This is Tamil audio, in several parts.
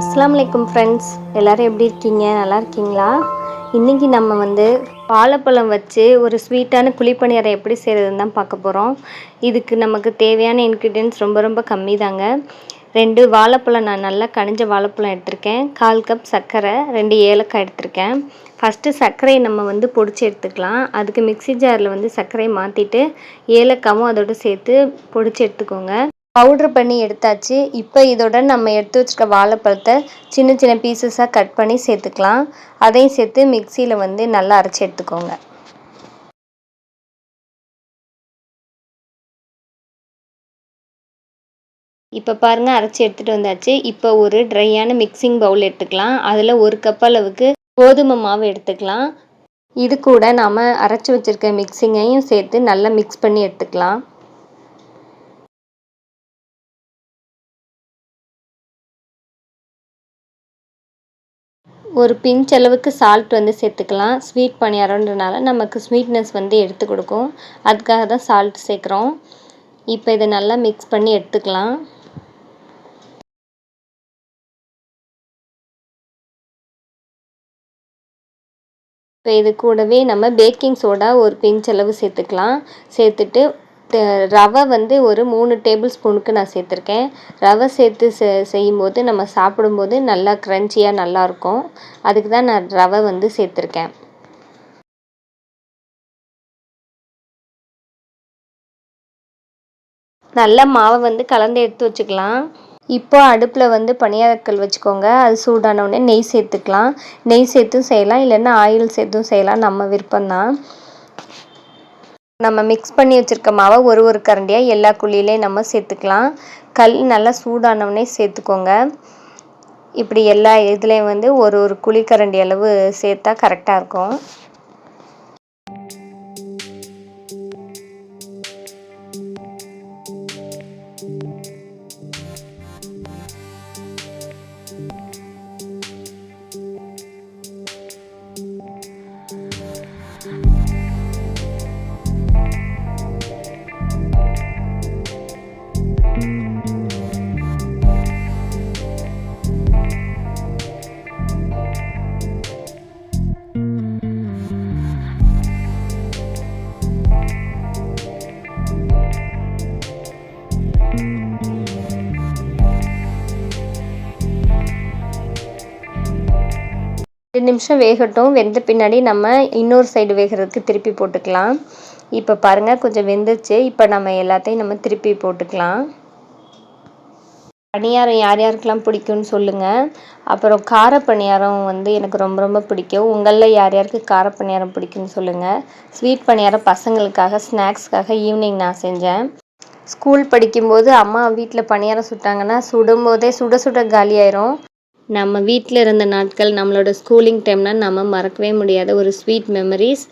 அஸ்லாம் வலைக்கும் ஃப்ரெண்ட்ஸ் எல்லோரும் எப்படி இருக்கீங்க? நல்லா இருக்கீங்களா? இன்றைக்கி நம்ம வந்து வாழைப்பழம் வச்சு ஒரு ஸ்வீட்டான குழிப்பணியாரம் எப்படி செய்கிறதுன்னு தான் பார்க்க போகிறோம் இதுக்கு நமக்கு தேவையான இன்க்ரீடியன்ஸ் ரொம்ப ரொம்ப கம்மி தாங்க ரெண்டு வாழைப்பழம் நான் நல்லா கனிஞ்ச வாழைப்பழம் எடுத்திருக்கேன். கால் கப் சர்க்கரை ரெண்டு ஏலக்காய் எடுத்திருக்கேன். ஃபஸ்ட்டு சர்க்கரையை நம்ம வந்து பொடிச்சு எடுத்துக்கலாம். அதுக்கு மிக்சி ஜாரில் வந்து சர்க்கரையை மாற்றிட்டு ஏலக்காவும் அதோடு சேர்த்து பொடிச்சு எடுத்துக்கோங்க. பவுட்ரு பண்ணி எடுத்தாச்சு. இப்போ இதோட நம்ம எடுத்து வச்சுருக்க வாழைப்பழத்தை சின்ன சின்ன பீசஸாக கட் பண்ணி சேர்த்துக்கலாம். அதையும் சேர்த்து மிக்சியில் வந்து நல்லா அரைச்சி எடுத்துக்கோங்க. இப்போ பாருங்கள் அரைச்சி எடுத்துகிட்டு வந்தாச்சு. இப்போ ஒரு ட்ரையான மிக்சிங் பவுல் எடுத்துக்கலாம். அதில் ஒரு கப் அளவுக்கு கோதுமை மாவு எடுத்துக்கலாம். இது கூட நாம் அரைச்சி வச்சுருக்க மிக்சிங்கையும் சேர்த்து நல்லா மிக்ஸ் பண்ணி எடுத்துக்கலாம். ஒரு பிஞ்ச் அளவுக்கு சால்ட் வந்து சேர்த்துக்கலாம். ஸ்வீட் பணியாரன்றனால நமக்கு ஸ்வீட்னஸ் வந்து எடுத்து கொடுக்கும். அதுக்காக தான் சால்ட் சேர்க்குறோம். இப்போ இதை நல்லா மிக்ஸ் பண்ணி எடுத்துக்கலாம். இப்போ இது கூடவே நம்ம பேக்கிங் சோடா ஒரு பிஞ்ச் அளவு சேர்த்துக்கலாம். சேர்த்துட்டு ரவை வந்து ஒரு மூணு டேபிள் ஸ்பூனுக்கு நான் சேர்த்துருக்கேன். ரவை சேர்த்து செ செய்யும்போது நம்ம சாப்பிடும்போது நல்லா க்ரன்ச்சியாக நல்லாயிருக்கும் அதுக்கு தான் நான் ரவை வந்து சேர்த்துருக்கேன். நல்ல மாவை வந்து கலந்து எடுத்து வச்சுக்கலாம். இப்போ அடுப்பில் வந்து பணியாரக்கல் வச்சுக்கோங்க. அது சூடானவுடனே நெய் சேர்த்துக்கலாம். நெய் சேர்த்தும் செய்யலாம். இல்லைன்னா ஆயில் சேர்த்தும் செய்யலாம். நம்ம விருப்பம்தான். நம்ம மிக்ஸ் பண்ணி வச்சுருக்க மாவை ஒரு ஒரு கரண்டியாக எல்லா குழியிலையும் நம்ம சேர்த்துக்கலாம். கல் நல்லா சூடானவுடனே சேர்த்துக்கோங்க. இப்படி எல்லா இதுலேயும் வந்து ஒரு ஒரு குழிக்கரண்டி அளவு சேர்த்தா கரெக்டாக இருக்கும். ரெண்டு நிமிஷம் வேகட்டும். வெந்த பின்னாடி நம்ம இன்னொரு சைடு வேகிறதுக்கு திருப்பி போட்டுக்கலாம். இப்போ பாருங்கள் கொஞ்சம் வெந்துச்சு. இப்போ நம்ம எல்லாத்தையும் நம்ம திருப்பி போட்டுக்கலாம். பணியாரம் யார் யாருக்கெல்லாம் பிடிக்கும்னு சொல்லுங்கள் அப்புறம் கார பணியாரம் வந்து எனக்கு ரொம்ப ரொம்ப பிடிக்கும். உங்களில் யார் யாருக்கு கார பணியாரம் பிடிக்கும்னு சொல்லுங்கள் ஸ்வீட் பணியாரம் பசங்களுக்காக ஸ்நாக்ஸ்க்காக ஈவினிங் நான் செஞ்சேன். ஸ்கூல் படிக்கும்போது அம்மா வீட்டில் பணியாரம் சுட்டாங்கன்னா சுடும்போதே சுட சுட காலியாயிரும். நம்ம வீட்டில் இருந்த நாட்கள் நம்மளோட ஸ்கூலிங் டைம்னால் நம்ம மறக்கவே முடியாத ஒரு ஸ்வீட் மெமரிஸ்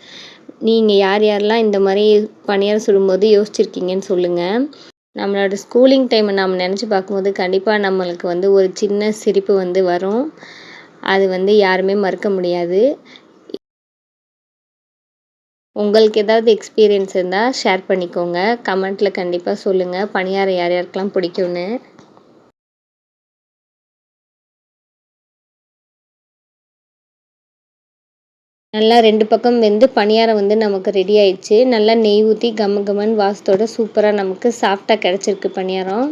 நீங்கள் யார் யாரெல்லாம் இந்த மாதிரி பணியாரம் சுடும்போது யோசிச்சிருக்கீங்கன்னு சொல்லுங்கள் நம்மளோட ஸ்கூலிங் டைமை நம்ம நினச்சி பார்க்கும்போது கண்டிப்பாக நம்மளுக்கு வந்து ஒரு சின்ன சிரிப்பு வந்து வரும். அது வந்து யாருமே மறுக்க முடியாது. உங்களுக்கு ஏதாவது எக்ஸ்பீரியன்ஸ் இருந்தால் ஷேர் பண்ணிக்கோங்க. கமெண்ட்டில் கண்டிப்பாக சொல்லுங்கள் பணியாரம் யார் யாருக்கெல்லாம் பிடிக்கும்னு. நல்லா ரெண்டு பக்கம் வெந்து பணியாரம் வந்து நமக்கு ரெடி ஆயிடுச்சு. நல்லா நெய் ஊற்றி கம கமன் வாசத்தோட சூப்பராக நமக்கு சாஃப்டாக கிடச்சிருக்கு பணியாரம்.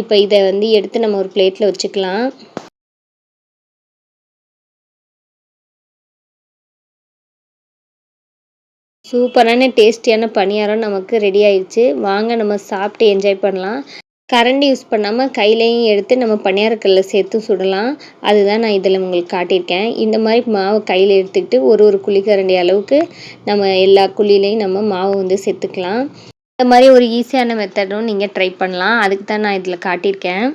இப்போ இதை வந்து எடுத்து நம்ம ஒரு பிளேட்டில் வச்சுக்கலாம். சூப்பரான டேஸ்டியான பணியாரம் நமக்கு ரெடி ஆயிடுச்சு. வாங்க நம்ம சாப்பிட்டு என்ஜாய் பண்ணலாம். கரண்டி யூஸ் பண்ணாமல் கையிலையும் எடுத்து நம்ம பணியாரக்கல்ல சேர்த்து சுடலாம். அதுதான் நான் இதில் உங்களுக்கு காட்டியிருக்கேன். இந்த மாதிரி மாவை கையில் எடுத்துக்கிட்டு ஒரு ஒரு குழிக்கரண்டி அளவுக்கு நம்ம எல்லா குழிலையும் நம்ம மாவை வந்து சேர்த்துக்கலாம். இந்த மாதிரி ஒரு ஈஸியான மெத்தடும் நீங்கள் ட்ரை பண்ணலாம். அதுக்கு தான் நான் இதில் காட்டியிருக்கேன்.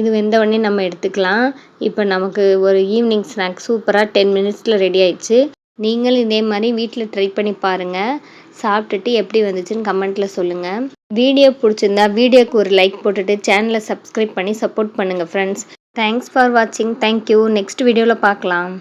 இது வெந்த உடனே நம்ம எடுத்துக்கலாம். இப்போ நமக்கு ஒரு ஈவினிங் ஸ்நாக்ஸ் சூப்பராக டென் மினிட்ஸில் ரெடி ஆயிடுச்சு. நீங்களும் இதே மாதிரி வீட்டில் ட்ரை பண்ணி பாருங்கள் சாப்பிட்டுட்டு எப்படி வந்துச்சுன்னு கமெண்ட்டில் சொல்லுங்கள் வீடியோ பிடிச்சிருந்தா வீடியோக்கு ஒரு லைக் போட்டுட்டு சேனலை சப்ஸ்கிரைப் பண்ணி சப்போர்ட் பண்ணுங்கள் ஃப்ரெண்ட்ஸ் தேங்க்ஸ் ஃபார் வாட்சிங் தேங்க்யூ நெக்ஸ்ட் வீடியோவில் பார்க்கலாம்.